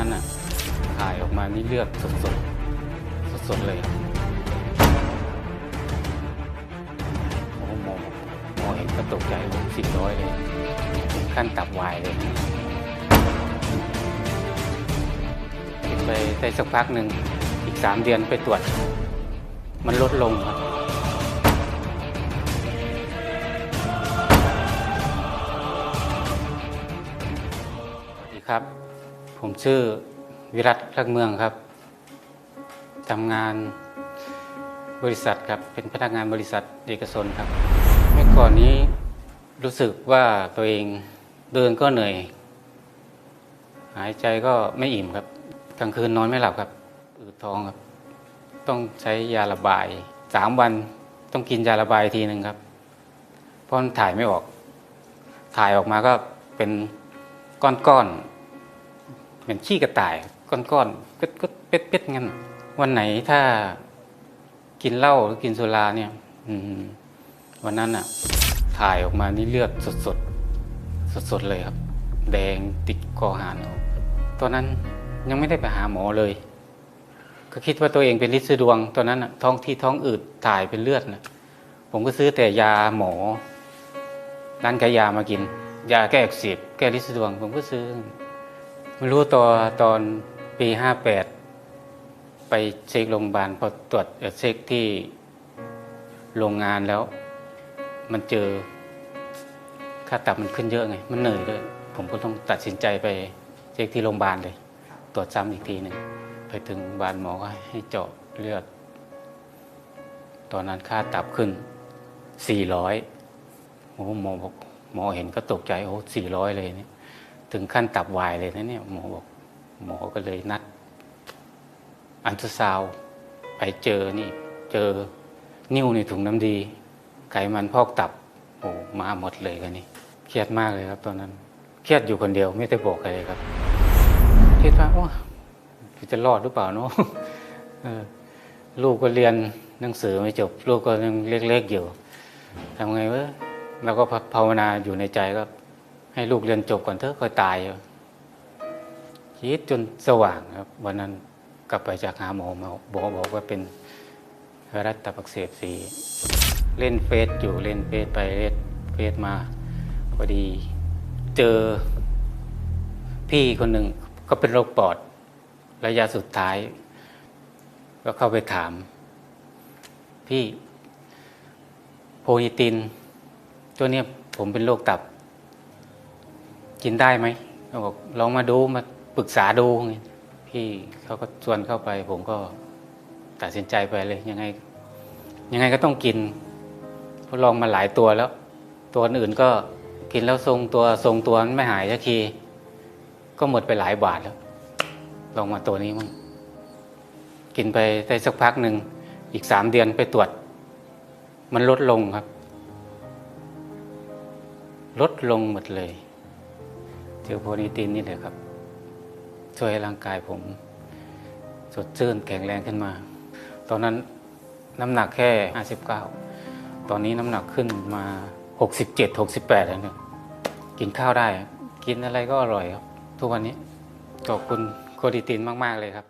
นั้นน่ะถ่ายออกมานี่เลือดสดสดสดสดๆเลยโอ้โหมอหมอเห็นก็ตกใจสิบร้อยเลยถึงขั้นตับวายเลยไปได้สักพักหนึ่งอีกสามเดือนไปตรวจ มันลดลงครับสวัสดีครับ ผมชื่อวิรัตรักเมืองครับทำงานบริษัทครับ เป็นพนักงานบริษัทเอกชนครับ เมื่อก่อนนี้รู้สึกว่าตัวเองเดินก็เหนื่อย หายใจก็ไม่อิ่มครับ กลางคืนนอนไม่หลับครับ อืดท้องครับ ต้องใช้ยาระบายสามวันต้องกินยาระบายทีหนึ่งครับ เพราะถ่ายไม่ออก ถ่ายออกมาก็เป็นก้อนๆ เหมือนขี้กระต่ายก้อนๆก็เป็ดเป็ดๆงั้น วันไหนถ้ากินเหล้าหรือกินสุราเนี่ย อืม วันนั้นอะ ถ่ายออกมานี่เลือดสดสดสดสดๆเลยครับ แดงติดคอหานตอนนั้นยังไม่ได้ไปหาหมอเลย ก็คิดว่าตัวเองเป็นลินซิดวง ตอนนั้นน่ะ ท้องที่ท้องอืดถ่ายเป็นเลือดนะผมก็ซื้อแต่ยาหมอร้านขายยามากิน ยาแก้อักเสบแก้ลินซิดวง ผมก็ซื้อ ไม่รู้ตัวตอนปีห้าแปดไปเช็คโรงพยาบาลพอตรวจเช็คที่โรงงานแล้ว มันเจอค่าตับมันขึ้นเยอะไง มันเหนื่อยด้วย ผมก็ต้องตัดสินใจไปเช็คที่โรงพยาบาลเลย ตรวจซ้ำอีกทีหนึ่งไปถึงโรงพยาบาลหมอก็ให้เจาะเลือด ตอนนั้นค่าตับขึ้นสี่ร้อยโอ้หหมอบอกหมอเห็นก็ตกใจโอ้สี่ร้อยเลยเนี่ย ถึงขั้นตับวายเลยนะเนี่ยหมอบอกหมอก็เลยนัด อันตราซาวไปเจอนี่ เจอนิ้วในถุงน้ำดี ไขมันพอกตับโอ้มาหมดเลยกันนี่เครียดมากเลยครับ ตอนนั้น เครียดอยู่คนเดียวไม่ได้บอกใครเลยครับคิดว่าโอ้จะรอดหรือเปล่าเนาะลูกก็เรียนหนังสือไม่จบ ลูกก็ยังเล็กๆอยู่ทำไงวะเราก็ภาวนาอยู่ในใจก็ ให้ลูกเรียนจบก่อนเถอะค่อยตายคิดจนสว่างครับ วันนั้นกลับไปจากหาหมอมาบอกบอกว่าเป็นไวรัสตับอักเสบสีเล่นเฟซอยู่เล่นเฟซไปเล่นเฟซมาพอดี เจอพี่คนหนึ่งก็เป็นโรคปอด ระยะสุดท้าย ก็เข้าไปถาม พี่โพลิติน ตัวเนี้ยผมเป็นโรคตับ กินได้ไหมเขาบอกลองมาดูมาปรึกษาดูไงพี่เขาก็ชวนเข้าไป ผมก็ตัดสินใจไปเลยยังไง ยังไงก็ต้องกินเพราลองมาหลายตัวแล้ว ตัวอื่นก็กินแล้วทรงตัวทรงตัวมันไม่หายสักทีก็หมดไปหลายบาทแล้ว ลองมาตัวนี้มั้งกินไปได้สักพักหนึ่งอีกสามเดือนไปตรวจ มันลดลงครับ ลดลงหมดเลย คือโพนิตินนี่แหละครับ ช่วยให้ร่างกายผม สดชื่นแข็งแรงขึ้นมา ตอนนั้นน้ำหนักแค่ 59 ตอนนี้น้ำหนักขึ้นมา 67 68แล้วเนี่ยกินข้าวได้ กินอะไรก็อร่อยครับ ทุกวันนี้ขอบคุณโคดิตินมาก ๆ เลยครับ